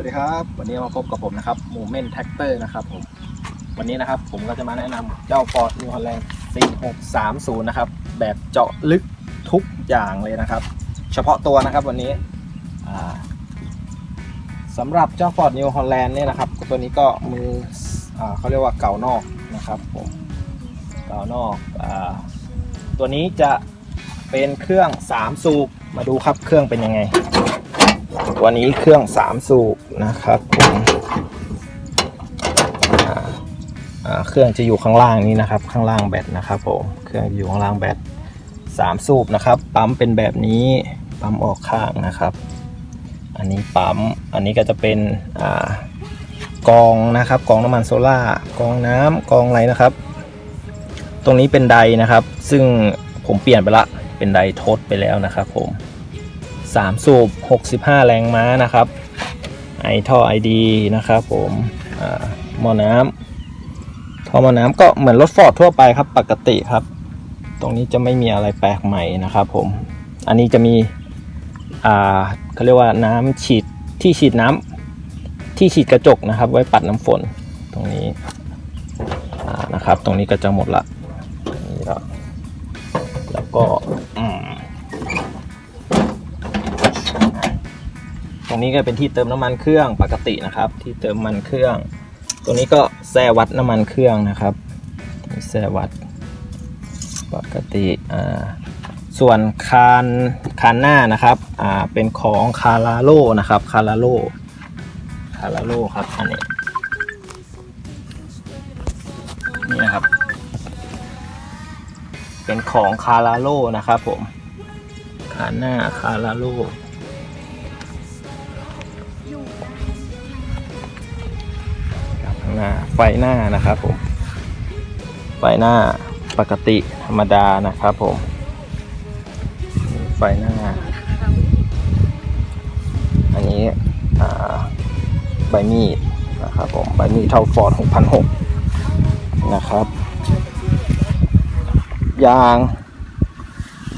วัสดีครับ วันนี้มาพบกับผมนะครับมูเมนแท็กเตอร์นะครับผมวันนี้นะครับผมก็จะมาแนะนำเจ้า Ford New Holland 4630 นะครับ แบบเจาะลึกทุกอย่างเลยนะครับ เฉพาะตัวนะครับวันนี้อ่าสำหรับเจ้า Ford New Holland เนี่ยนะครับ ตัวนี้ก็มืออเขาเรียกว่าเก่านอกนะครับผมเก่านอกอตัวนี้จะเป็นเครื่อง 3 สูบมาดูครับเครื่องเป็นยังไง วันนี้เครื่อง3สูบนะครับผมเครื่องจะอยู่ข้างล่างนี้นะครับ ข้างล่างแบตนะครับผมเครื่องอยู่ข้างล่างแบต3สูบนะครับ ปั๊มเป็นแบบนี้ปั๊มออกข้างนะครับ อันนี้ปั๊มอันนี้ก็จะเป็นอกองนะครับกองน้ำมันโซล่ากองน้ำกองอะไรนะครับ ตรงนี้เป็นไดนะครับ ซึ่งผมเปลี่ยนไปละเป็นไดทดไปแล้วนะครับผม 3 สูบ 65 แรงม้านะครับ ไอท่อไอดีนะครับผมอ่าหม้อน้ำท่อหม้อน้ำก็เหมือนรถฟอร์ดทั่วไปครับปกติครับ ตรงนี้จะไม่มีอะไรแปลกใหม่นะครับผม อันนี้จะมีอ่าเขาเรียกว่าน้ำฉีดที่ฉีดน้ำที่ฉีดกระจกนะครับ ไว้ปัดน้ำฝนตรงนี้นะครับ ตรงนี้ก็จะหมดละแล้วแล้วก็อืม ตรงนี้ก็เป็นที่เติมน้ำมันเครื่องปกตินะครับ ที่เติมน้ำมันเครื่องตรงนี้ก็แซ่วัดน้ำมันเครื่องนะครับแซ่วัดปกติอ่าส่วนคานคานหน้านะครับอ่าเป็นของคาราโลนะครับคาราโลคาราโลครับอันนี้นี่นะครับ เป็นของคาราโลนะครับผมคานหน้าคาราโล หน้าไฟหน้านะครับผม ไฟหน้าปกติธรรมดานะครับผม ไฟหน้า อันนี้ใบมีดนะครับผมใบมีดเท่าฟอร์ด6,600นะครับ ยาง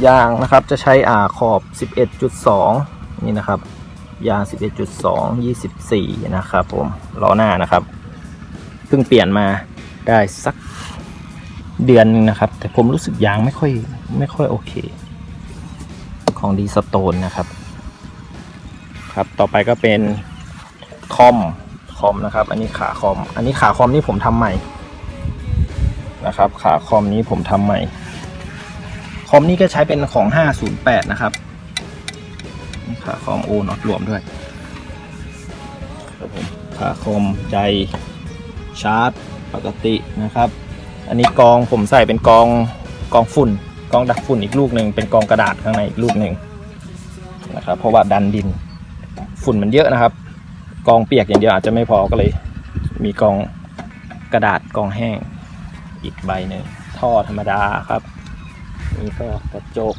ยางนะครับจะใช้อ่าขอบ 11.2 นี่นะครับยาง 11.2 24 นะครับผมล้อหน้านะครับ เพิ่งเปลี่ยนมาได้สักเดือนหนึงนะครับ แต่ผมรู้สึกยางไม่ค่อยไม่ค่อยโอเค ของดีสโตนนะครับ ครับต่อไปก็เป็นคอมคอมนะครับ อันนี้ขาคอม อันนี้ขาคอมนี่ผมทำใหม่นะครับ ขาคอมนี้ผมทำใหม่ คอมนี่ก็ใช้เป็นของ 508 นะครับขาคอมโอน็อตรวมด้วยครับผมขาคอมได ชาร์จปกตินะครับ อันนี้กองผมใส่เป็นกองกองฝุ่น กองดักฝุ่นอีกลูกหนึ่งเป็นกองกระดาษข้างในอีกลูกหนึ่งนะครับ เพราะว่าดันดินฝุ่นมันเยอะนะครับ กองเปียกอย่างเดียวอาจจะไม่พอก็เลย มีกองกระดาษกองแห้งอีกใบหนึ่งท่อธรรมดาครับนี่ก็กระจก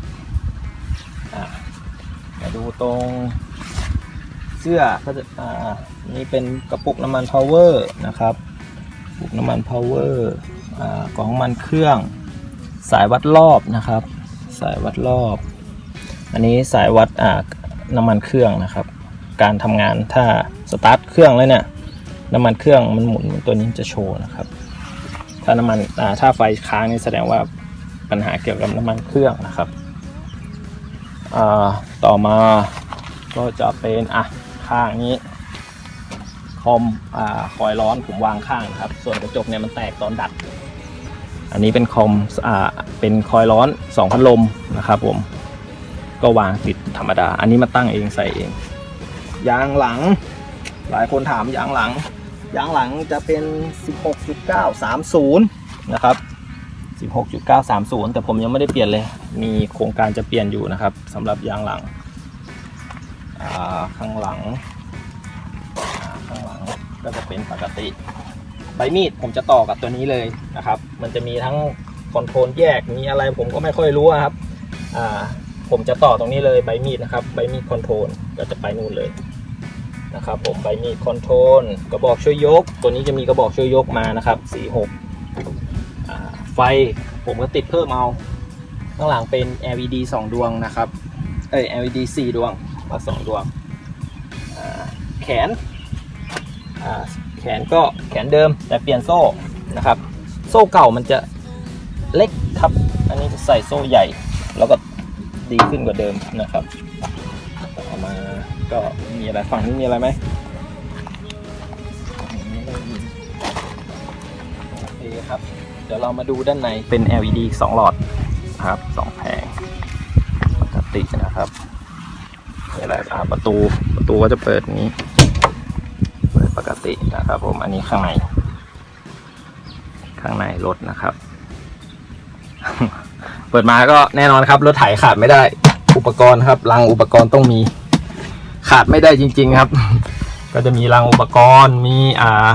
อะมาดูตรงเสื้อก็จะอ่านี่เป็นกระปุกน้ำมันพาวเวอร์นะครับ น้ำมันพาวเวอร์กล่องมันเครื่อง สายวัดรอบนะครับ สายวัดรอบ อันนี้สายวัดน้ำมันเครื่องนะครับ การทำงานถ้าสตาร์ทเครื่องแล้วเนี่ยน้ำมันเครื่องมันหมุนตัวนี้จะโชว์นะครับ ถ้าน้ำมันถ้าไฟค้างนี่แสดงว่าปัญหาเกี่ยวกับน้ำมันเครื่องนะครับต่อมาก็จะเป็นอะข้างนี้ คอมอ่าคอยร้อนผมวางข้างนะครับ ส่วนกระจกเนี่ยมันแตกตอนดัด อันนี้เป็นคอมอ่าเป็นคอยร้อน2พัดลมนะครับผมก็วางติดธรรมดา อันนี้มาตั้งเองใส่เอง ยางหลัง หลายคนถามยางหลัง ยางหลังจะเป็น 16.930 นะครับ 16.930 แต่ผมยังไม่ได้เปลี่ยนเลย มีโครงการจะเปลี่ยนอยู่นะครับสำหรับยางหลัง ข้างหลัง ก็จะเป็นปกติ ใบมีดผมจะต่อกับตัวนี้เลยนะครับ มันจะมีทั้งคอนโทรลแยกมีอะไรผมก็ไม่ค่อยรู้ครับอ่าผมจะต่อตรงนี้เลยใบมีดนะครับใบมีดคอนโทรลก็จะไปนู่นเลยนะครับผมใบมีดคอนโทรลกระบอกช่วยยก ตัวนี้จะมีกระบอกช่วยยกมานะครับ46อ่าไฟผมก็ติดเพิ่มเอาข้างหลังเป็น LED 2 ดวงนะครับเอ้ย LED 4 ดวงมา2ดวงแขน แขนก็แขนเดิมแต่เปลี่ยนโซ่นะครับ โซ่เก่ามันจะเล็กครับ อันนี้จะใส่โซ่ใหญ่ แล้วก็ดีขึ้นกว่าเดิมนะครับต่อมาก็มีอะไรฝั่งนี้มีอะไรไหมโอเคครับ เดี๋ยวเรามาดูด้านในเป็น LED สองหลอดครับสองแผงปกตินะครับอะไรอ่าประตูประตูก็จะเปิดนี้ ตินะครับ ผมอันนี้ข้างใน ข้างในรถนะครับ เปิดมาก็แน่นอนครับ รถไถขาดไม่ได้ อุปกรณ์ครับรังอุปกรณ์ต้องมีขาดไม่ได้จริง ๆ ครับ ก็จะมีรังอุปกรณ์มีอ่า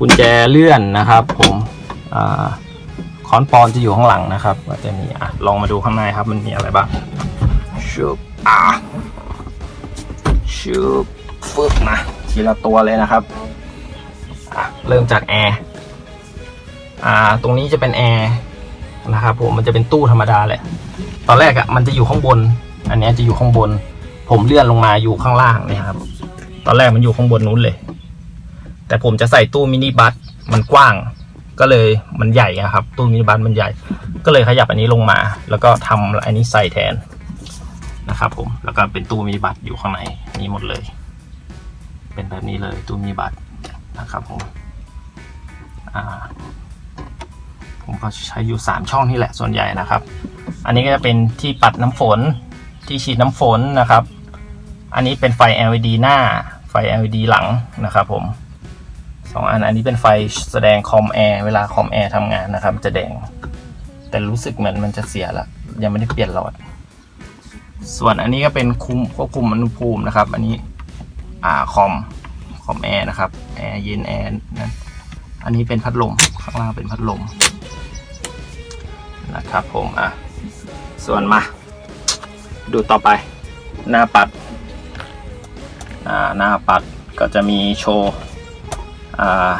กุญแจเลื่อนนะครับ ผมอ่าค้อนปอนจะอยู่ข้างหลังนะครับ ก็จะมีอะลองมาดูข้างในครับ มันมีอะไรบ้างชุบอ่าชุบฟึบมา ทีละตัวเลยนะครับ เริ่มจากแอร์อ่าตรงนี้จะเป็นแอร์นะครับผมมันจะเป็นตู้ธรรมดาแหละตอนแรกอะ่ะมันจะอยู่ข้างบน อันนี้จะอยู่ข้างบน ผมเลื่อนลงมาอยู่ข้างล่างเนี่ยครับ ตอนแรกมันอยู่ข้างบนนู้นเลย แต่ผมจะใส่ตู้มินิบัสมันกว้าง ก็เลยมันใหญ่อะครับ ตู้มินิบัสมันใหญ่ ก็เลยขยับอันนี้ลงมา แล้วก็ทำอันนี้ใส่แทนนะครับผมแล้วก็เป็นตู้มินิบัสอยู่ข้างในนี้หมดเลย เป็นแบบนี้เลยตู้มินิบัสนะครับผมผมก็ใช้อยู่สามช่องนี่แหละส่วนใหญ่นะครับ อันนี้ก็จะเป็นที่ปัดน้ำฝนที่ฉีดน้ำฝนนะครับ อันนี้เป็นไฟ LED หน้าไฟ LED หลังนะครับผมสองอันอันนี้เป็นไฟแสดงคอมแอร์เวลาคอมแอร์ทำงานนะครับ จะแดง แต่รู้สึกเหมือนมันจะเสียละยังไม่ได้เปลี่ยนหลอด ส่วนอันนี้ก็เป็นคุมควบคุมอุณหภูมินะครับ อันนี้ อ่าคอมคอมแอร์นะครับแอร์เย็นแอร์นั้นอันนี้เป็นพัดลมข้างล่างเป็นพัดลมนะครับผมอะส่วนมา ดูต่อไปหน้าปัดอ่าหน้าปัดก็จะมีโชว์อ่า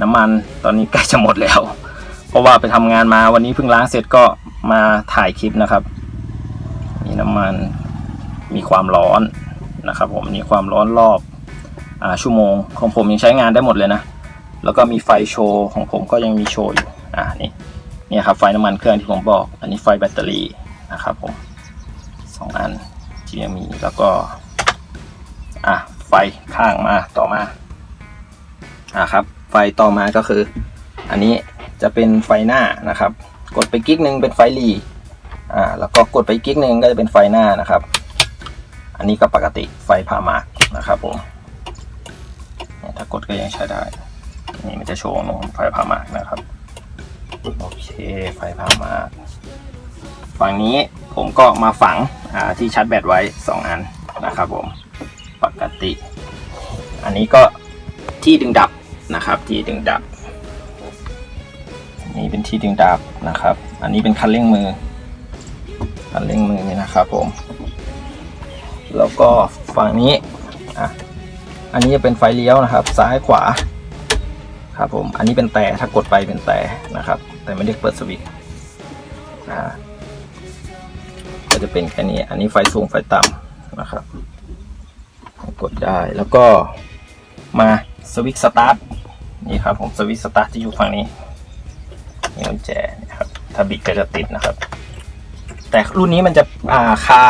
น้ำมันตอนนี้ใกล้จะหมดแล้ว เพราะว่าไปทำงานมาวันนี้เพิ่งล้างเสร็จก็มาถ่ายคลิปนะครับ มีน้ำมันมีความร้อน นะครับผมมีความร้อนรอบอชั่วโมงของผมยังใช้งานได้หมดเลยนะ แล้วก็มีไฟโชว์ของผมก็ยังมีโชว์อยู่อ่านี่เนี่ยครับไฟน้ำมันเครื่องที่ผมบอก อันนี้ไฟแบตเตอรี่นะครับผมสองอันที่ยังมีแล้วก็อะไฟข้างมาต่อมาอะครับ ไฟต่อมาก็คือ อันนี้จะเป็นไฟหน้านะครับ กดไปกิ๊กหนึ่งเป็นไฟหลีอ่าแล้วก็กดไปกิ๊กหนึ่งก็จะเป็นไฟหน้านะครับ นนี้ก็ปกติไฟพามากนะครับผมถ้ากดก็ยังใช้ได้ นี่มันจะโชว์ลงไฟพามากนะครับ โอเคไฟพามากฝั่งนี้ผมก็มาฝังที่ชาร์จแบตไว้ 2 อันนะครับผมปกติ อันนี้ก็ที่ดึงดับนะครับที่ดึงดับนี่เป็นที่ดึงดับนะครับ อันนี้เป็นคันเร่งมือคันเร่งมือนี่นะครับผม แล้วก็ฝั่งนี้อะอันนี้จะเป็นไฟเลี้ยวนะครับ ซ้ายขวาครับผมอันนี้เป็นแต่ถ้ากดไปเป็นแต่นะครับ แต่ไม่ได้เปิดสวิตช์อ่าก็จะเป็นแค่นี้ อันนี้ไฟสูงไฟต่ำนะครับ กดได้แล้วก็มาสวิตช์สตาร์ทนี่ครับผมสวิตช์สตาร์ทจะอยู่ฝั่งนี้นี่กุญแจนะครับถ้าบิดก็จะติดนะครับ แต่รุ่นนี้มันจะอ่าคา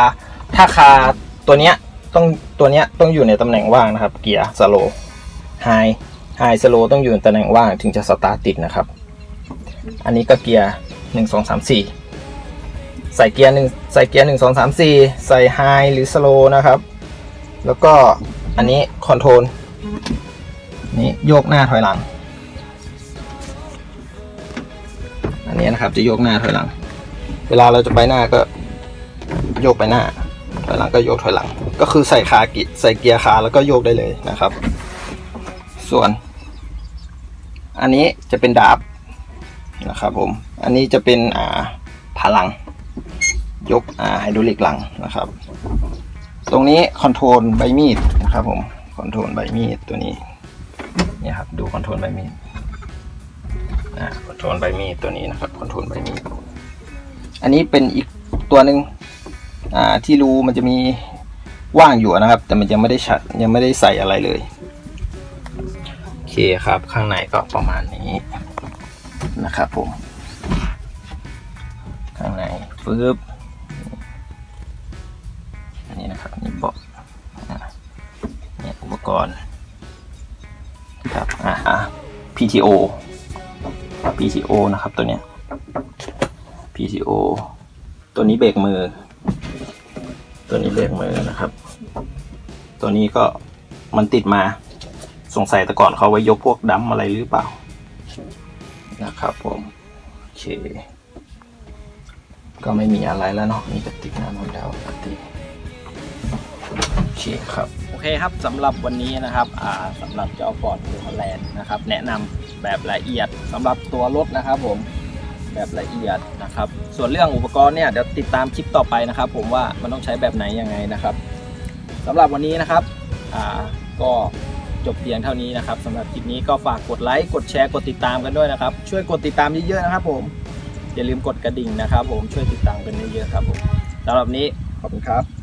ถ้าคา ตัวเนี้ยต้องตัวเนี้ยต้องอยู่ในตำแหน่งว่างนะครับ เกียร์สโลไฮไฮสโลต้องอยู่ในตำแหน่งว่างถึงจะสตาร์ทติดนะครับ อันนี้ก็เกียร์หนึ่งสองสามสี่ใส่เกียร์หนึ่งใส่เกียร์หนึ่งสองสามสี่ใส่ไฮหรือสโลนะครับ แล้วก็อันนี้คอนโทรลนี่โยกหน้าถอยหลัง อันนี้นะครับจะโยกหน้าถอยหลัง เวลาเราจะไปหน้าก็โยกไปหน้า ถอยหลังก็โยกถอยหลัง ก็คือใส่ขากิใส่เกียร์ขาแล้วก็โยกได้เลยนะครับ ส่วน อันนี้จะเป็นดาบนะครับผม อันนี้จะเป็นอ่าพลัง ยกอ่าไฮดรอลิกหลังนะครับ ตรงนี้คอนโทรลใบมีดนะครับผมคอนโทรลใบมีดตัวนี้เนี่ยครับดูคอนโทรลใบมีดคอนโทรลใบมีดตัวนี้นะครับคอนโทรลใบมีดอันนี้เป็นอีกตัวหนึ่ง ที่รูมันจะมีว่างอยู่นะครับ แต่มันยังไม่ได้ชัดยังไม่ได้ใส่อะไรเลยโอเคครับข้างในก็ประมาณนี้นะครับผม ข้างในฟืบอันนี้นะครับนี่เบาะนี่อุปกรณ์ครับอะอะ PTO PTO นะครับตัวเนี้ย PTO ตัวนี้เบรกมือ ตัวนี้เบรกมือนะครับ ตัวนี้ก็มันติดมาสงสัยแต่ก่อนเขาไว้ยกพวกดัมอะไรหรือเปล่า นะครับผมโอเค ก็ไม่มีอะไรแล้วเนาะมีกระติกน้ำมันดาวปกติโอเคครับโอเคครับสำหรับวันนี้นะครับอ่าสำหรับเจ้า Ford New Holland นะครับ แนะนำแบบละเอียดสำหรับตัวรถนะครับผม แบบละเอียดนะครับ ส่วนเรื่องอุปกรณ์เนี่ยเดี๋ยวติดตามคลิปต่อไปนะครับ ผมว่ามันต้องใช้แบบไหนยังไงนะครับสำหรับวันนี้นะครับอ่าก็จบเพียงเท่านี้นะครับสำหรับคลิปนี้ก็ฝากกดไลค์กดแชร์กดติดตามกันด้วยนะครับ ช่วยกดติดตามเยอะๆนะครับ ผมอย่าลืมกดกระดิ่งนะครับ ผมช่วยติดตามกันเยอะๆครับผมสำหรับนี้ขอบคุณครับ